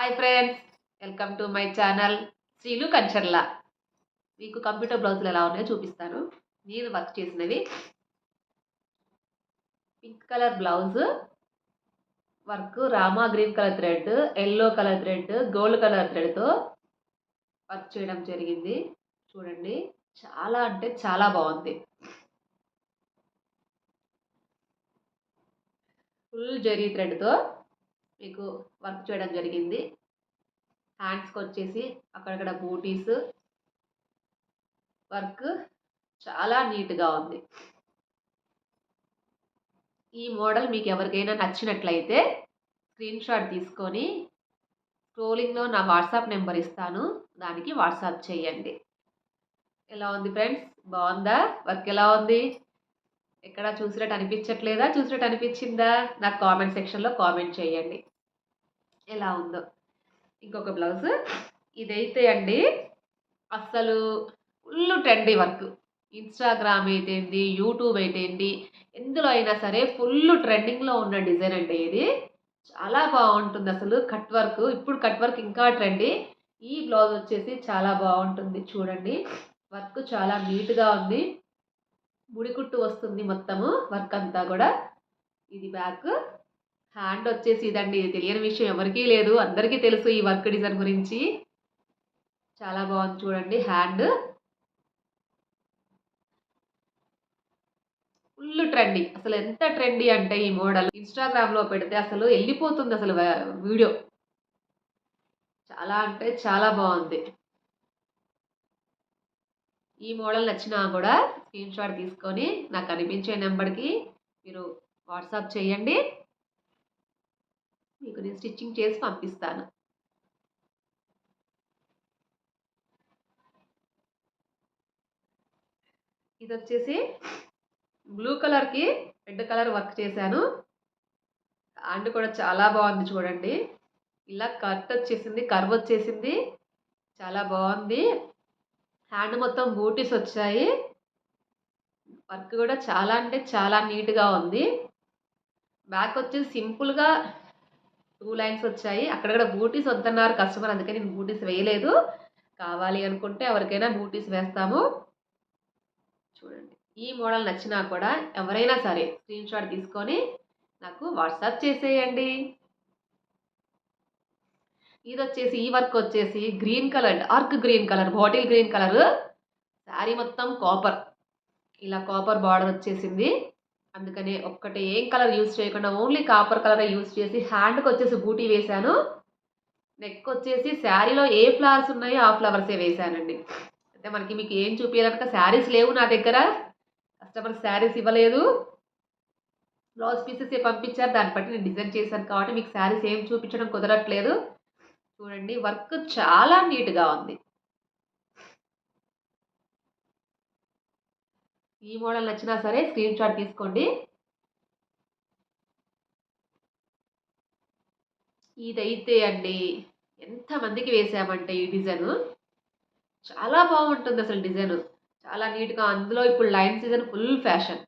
Hi friends welcome to my channel Srilu Kancharla మీకు computer బ్లౌజులు ఎలా ఉన్నాయో చూపిస్తాను. నేను వర్క్ చేసినవి. Pink colour blouse work Rama green colour thread yellow colour thread gold colour థ్రెడ్తో వర్క్ చేయడం జరిగింది. చూడండి చాలా అంటే చాలా బాగుంది. ఫుల్ జరీ థ్రెడ్తో మీకు వర్క్ చేయడం జరిగింది. హ్యాండ్స్కి వచ్చేసి అక్కడక్కడ బూటీస్ వర్క్ చాలా నీట్గా ఉంది. ఈ మోడల్ మీకు ఎవరికైనా నచ్చినట్లయితే స్క్రీన్ షాట్ తీసుకొని స్క్రోలింగ్లో నా వాట్సాప్ నెంబర్ ఇస్తాను. దానికి వాట్సాప్ చేయండి. ఎలా ఉంది ఫ్రెండ్స్ బాగుందా? వర్క్ ఎలా ఉంది? ఎక్కడ చూసినట్టు అనిపించట్లేదా? చూసినట్టు అనిపించిందా? నాకు కామెంట్ సెక్షన్లో కామెంట్ చేయండి. ఎలా ఉందో. ఇంకొక బ్లౌజ్. ఇదైతే అండి అస్సలు ఫుల్ ట్రెండీ వర్క్. ఇన్స్టాగ్రామ్ అయితేంది యూట్యూబ్ అయితేంది ఎందులో అయినా సరే ఫుల్ ట్రెండింగ్లో ఉన్న డిజైన్ అండి ఇది చాలా బాగుంటుంది అసలు కట్ వర్క్ ఇప్పుడు కట్ వర్క్ ఇంకా ట్రెండీ ఈ బ్లౌజ్ వచ్చేసి చాలా బాగుంటుంది చూడండి. వర్క్ చాలా నీట్గా ఉంది. ముడికుట్టు వస్తుంది మొత్తము వర్క్ అంతా కూడా. ఇది బ్యాక్ హ్యాండ్ వచ్చేసి ఇదండి తెలియని విషయం ఎవరికీ లేదు అందరికీ తెలుసు ఈ వర్క్ డిజైన్ గురించి. చాలా బాగుంది చూడండి హ్యాండ్. ఫుల్ ట్రెండీ అసలు ఎంత ట్రెండీ అంటే ఈ మోడల్. ఇన్స్టాగ్రామ్లో పెడితే అసలు వెళ్ళిపోతుంది అసలు వీడియో. చాలా అంటే చాలా బాగుంది. ఈ మోడల్ నచ్చినా కూడా స్క్రీన్ షాట్ తీసుకొని నాకు అనిపించే నెంబర్కి మీరు వాట్సాప్ చేయండి. మీకు నేను స్టిచ్చింగ్ చేసి పంపిస్తాను. ఇది వచ్చేసి బ్లూ కలర్కి రెడ్ కలర్ వర్క్ చేశాను. అండ్ కూడా చాలా బాగుంది చూడండి. ఇలా కట్ వచ్చేసింది కర్వ్ వచ్చేసింది. చాలా బాగుంది. హ్యాండ్ మొత్తం బూటీస్ వచ్చాయి. వర్క్ కూడా చాలా అంటే చాలా నీట్గా ఉంది. బ్యాక్ వచ్చేసి సింపుల్గా టూ లైన్స్ వచ్చాయి. అక్కడక్కడ బూటీస్ వద్దన్నారు కస్టమర్ అందుకని నేను బూటీస్ వేయలేదు. కావాలి అనుకుంటే ఎవరికైనా బూటీస్ వేస్తాము. చూడండి. ఈ మోడల్ నచ్చినా కూడా ఎవరైనా సరే స్క్రీన్ షాట్ తీసుకొని నాకు వాట్సాప్ చేసేయండి. ఇది వచ్చేసి ఈ వర్క్ వచ్చేసి green colour dark green colour bottle green colour sari మొత్తం కాపర్ ఇలా కాపర్ బార్డర్ వచ్చేసింది. అందుకనే ఒక్కటే ఏం కలర్ యూస్ చేయకుండా ఓన్లీ కాపర్ కలర్ యూస్ చేసి హ్యాండ్కి వచ్చేసి బూటీ వేశాను. నెక్ వచ్చేసి శారీలో ఏ ఫ్లవర్స్ ఉన్నాయో ఆ ఫ్లవర్సే వేశానండి. అంటే మనకి మీకు ఏం చూపించాలనుక శారీస్ లేవు నా దగ్గర. కస్టమర్ శారీస్ ఇవ్వలేదు. బ్లౌజ్ పీసెస్ పంపించారు. దాన్ని బట్టి నేను డిజైన్ చేశాను కాబట్టి మీకు శారీస్ ఏం చూపించడం కుదరట్లేదు. చూడండి వర్క్ చాలా నీట్గా ఉంది. ఈ మోడల్ నచ్చినా సరే స్క్రీన్ షాట్ తీసుకోండి. ఇదైతే అండి ఎంతమందికి వేసామంటే ఈ డిజైన్. చాలా బాగుంటుంది అసలు డిజైన్. చాలా నీట్గా అందులో ఇప్పుడు line season full fashion.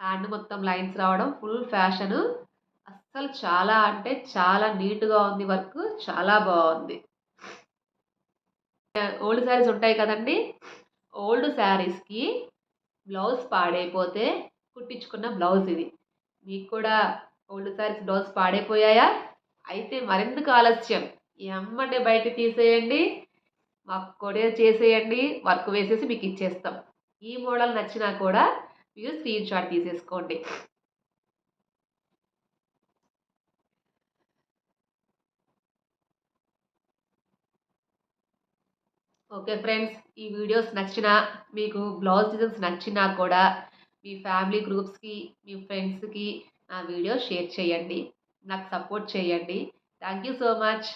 Hand మొత్తం లైన్స్ రావడం ఫుల్ ఫ్యాషన్. అస్సలు చాలా అంటే చాలా నీట్గా ఉంది వర్క్. చాలా బాగుంది. ఓల్డ్ శారీస్ ఉంటాయి కదండి. ఓల్డ్ శారీస్కి బ్లౌజ్ పాడైపోతే కుట్టించుకున్న బ్లౌజ్ ఇది. మీకు కూడా ఓల్డ్ సారీస్ బ్లౌజ్ పాడైపోయాయా? అయితే మరెందుకు ఆలస్యం? ఎమ్మంటే బయట తీసేయండి మాకు కొరియర్ చేసేయండి వర్క్ వేసేసి మీకు ఇచ్చేస్తాం. ఈ మోడల్ నచ్చినా కూడా మీరు స్క్రీన్ షాట్ తీసేసుకోండి. ఓకే ఫ్రెండ్స్ ఈ వీడియోస్ నచ్చినా మీకు బ్లౌజ్ డిజైన్స్ నచ్చినా కూడా మీ ఫ్యామిలీ గ్రూప్స్కి మీ ఫ్రెండ్స్కి నా వీడియో షేర్ చేయండి. నాకు సపోర్ట్ చేయండి. Thank you so much.